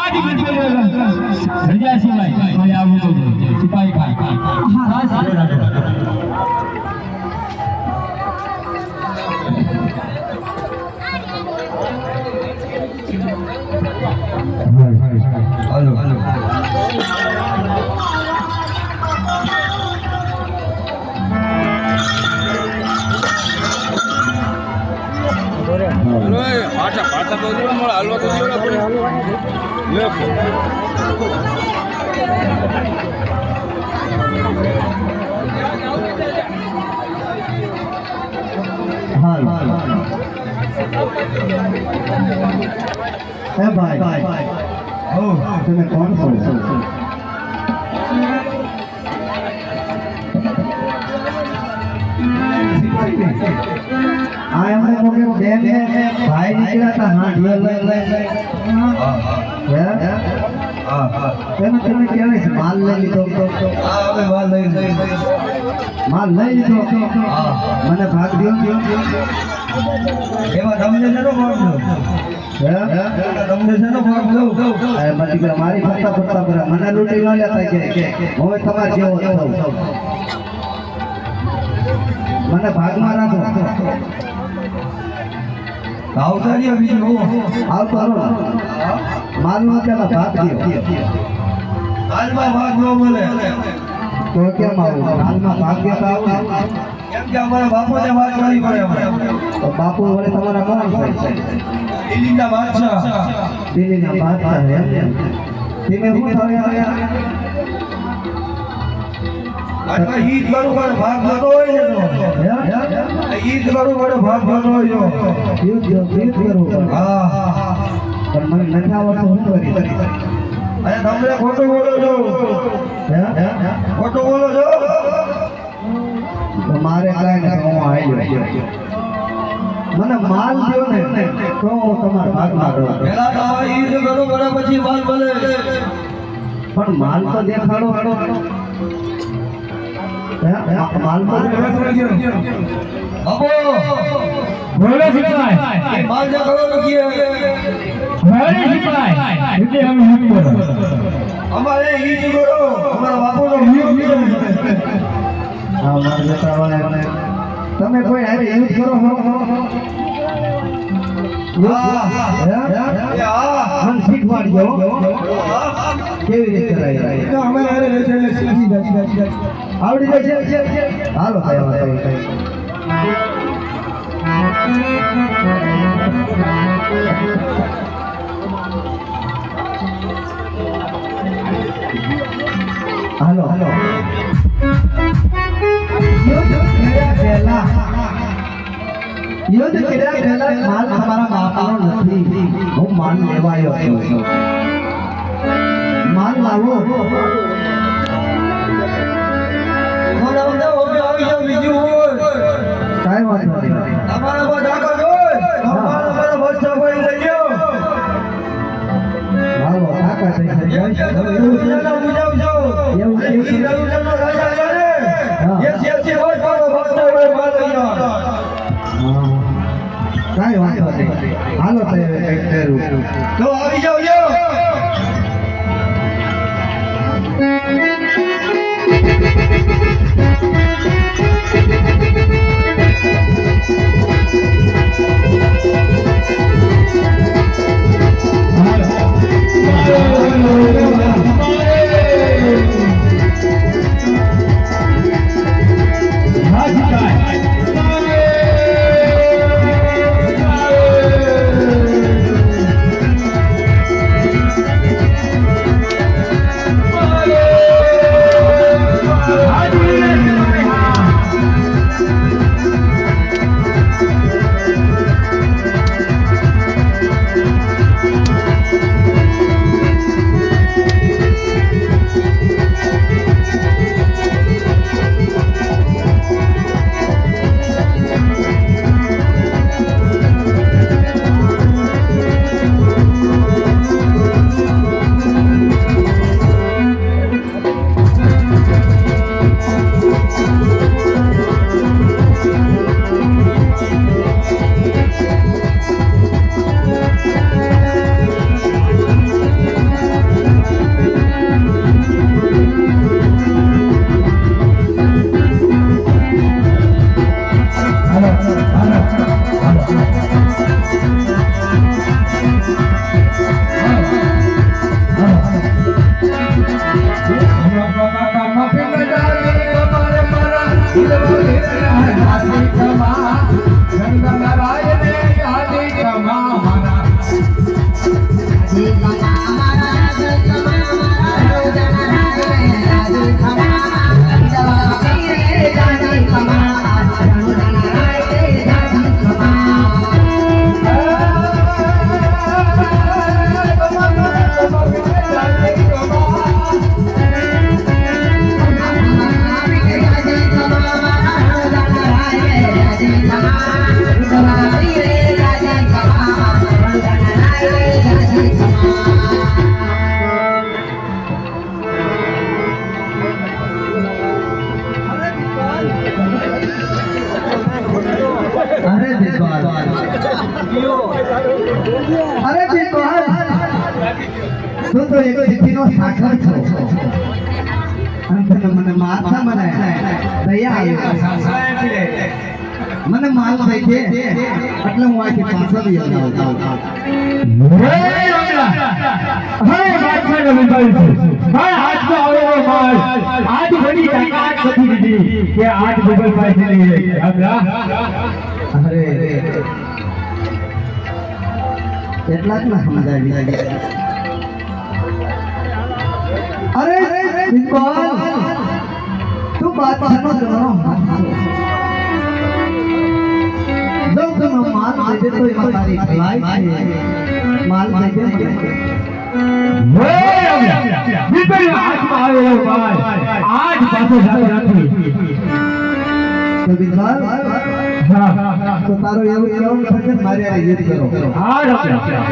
ஆதிபத்திய பிரஜாசிவாய். હે ભાઈ તમે કોણ છો નીકળ્યા હતા હા છે માલ લઈ લીધો માલ લઈ લીધો મને ભાગ દો એમાં તમને દો મારી ફરતા ફરતા પર મને લૂંટી ન લેતા કે હવે તમાર જેવો છું મને ભાગમાં રાખો. આવતારીઓ બીજું આવતો આવતારો માલમાં પેલા ભાત દો હાલમાં ભાગ ન મળે. તો કેમ આવું? હાલમાં ભાગ દેતા આવું? કેમ કે અમારા બાપુને વાત કરવી પડે તો બાપુ વડે તમારા કોણ છે. દિલ્હીના બાદશાહ. દિલ્હીના બાદશાહ એમ. તમે થયા અથવા ઈદ કરું પણ ભાગ થતો હોય તો? ઈદ કરું પણ ભાગ થતો હોય છે યુદ્ધ યુદ્ધ કરવું હા. પણ મને નથી આવડતું શું કરી અને તમને ખોટું બોલો છો? ખોટું બોલો છો? મારે કાંઈ ને હું આવી મને માલ દો ને તો હું તમારા ભાગમાં રહું. પેલા તો આ ઈદ કરું પણ પછી હે? માલ તો દેખાડો. અબો બોલો સિપાહી એ માલ જે કરો તો કે એટલે અમે કરો અમારે ઈદ કરો અમારા બાપુનો ઈદ કરો હા. મારા બેટા તમે કોઈ હારે યુઝ કરો મને શીખવાડજો કેવી રીતે કરાય આવડી જાય છે હાલો કઈ નહીં. હાલો હાલો યુદ્ધ કર્યા પહેલા માલ તમારા બાપાનો નથી. હું માલ લેવાયો છું. માલ લાવો. મને હોય કાંઈ વાંધો નહીં. તમારા બધા તાકાત હોય. અમારા પર લઈ ગયો. હાલો કાકા થઈ જાય. એવું એવું કાંઈ વાંધો નહીં. હાલો તો આવી જાવ I'm અરે બિલકુલ તું તો એક સિદ્ધિનો સાગર છો અને તને મને માથા મને દયા આવી મને માલ થઈ છે એટલે હું આથી પાછો બી આવતો આજ ઘડી તાકાત નથી દીધી કે આજ ગોગલભાઈ છે લઈએ અરે એટલા જ ના સમજાવી અરે બિલકુલ તું બાદશાહનો જન્મ જો તમે માલ દે દે તો એમાં તારી ભલાઈ છે માલ દે દે મને. હે રાજા દીકરી હાથમાં આવેલો માલ આજ પાછો જાતો નથી તો બિલકુલ હા તો તારો એવું કેવું થશે મારે આ યુદ્ધ કરો? હા રાજા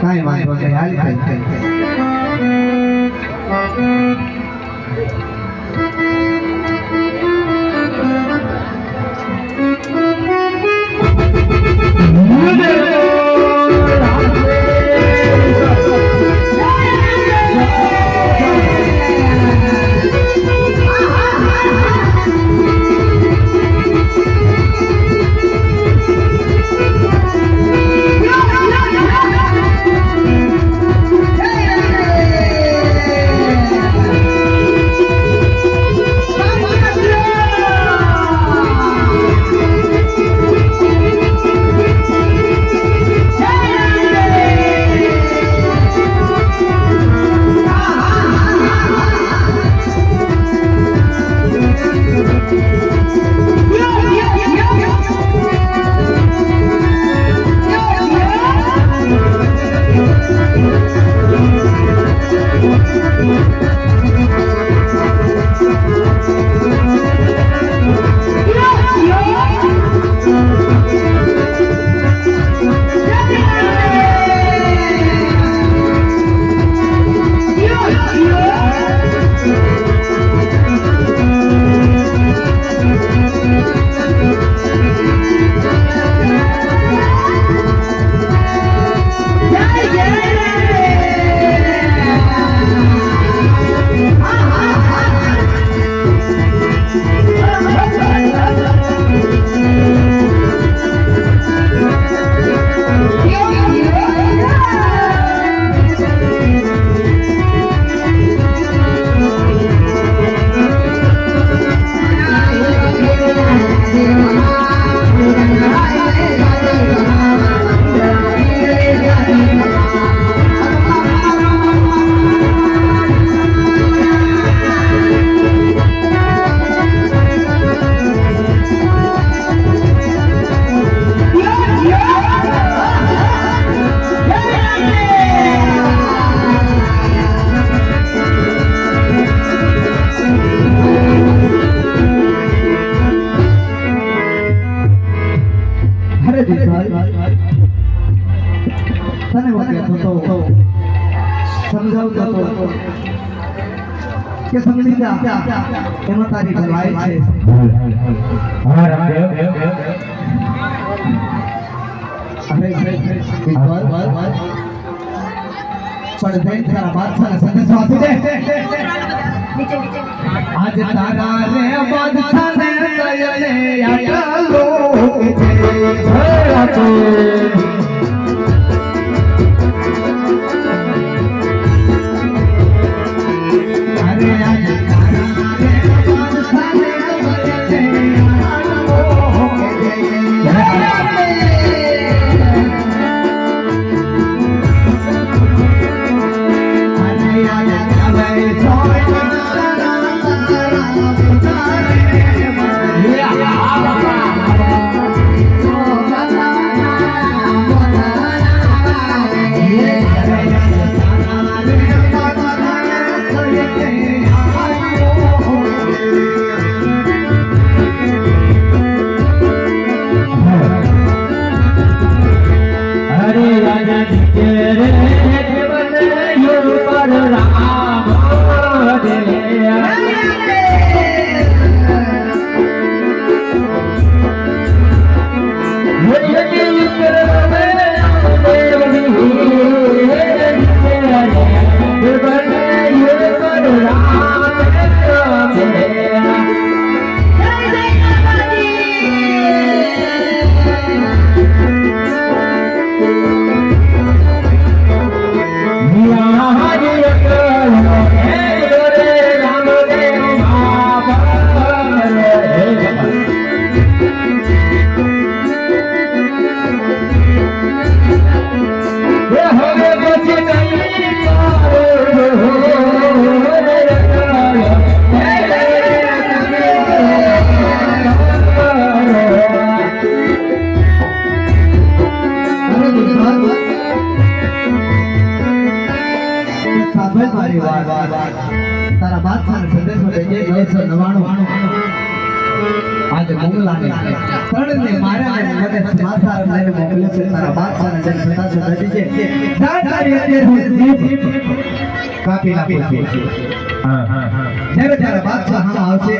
કાંઈ વાંધો નહીં હાલ ખાઈ અરે તને વખતે હતો સમજાવતો હતો કે સમજી જા એમાં તારી ભલાઈ છે હા રાજા અરે બિલકુલ પણ જઈને તારા બાદશાહને સંદેશો આપી દે આજ તારા રે બાદશાહને અરે જેમ સંદેશો તારી અત્યારે હું જીભ કાપી નાખું છું. હા હા હા. જ્યારે જ્યારે બાદશાહ હા આવશે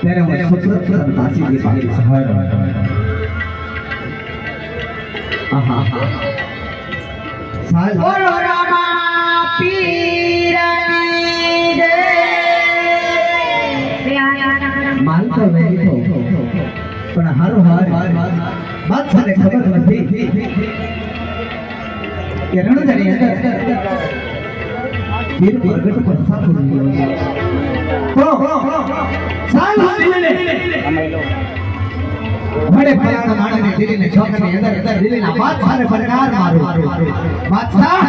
ત્યારે હું સુપ્રત દાસી દી પાડીશ આહા સાહેબ બોલો રામા પીરની જય. માલ તો પણ હારું હાર. બાદશાહને ખબર નથી. કે રણજરી અંદર વીર પ્રગટ પૂરી છે. તો સાલ દિલને વડે પરાનો માણને દિલીને છોકરની અંદર અંદર દિલના બાદશાહને ફરકાર મારો બાદશાહ,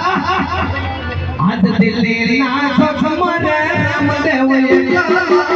આજ દિલની ના છોક મને રામ દેવ એકલા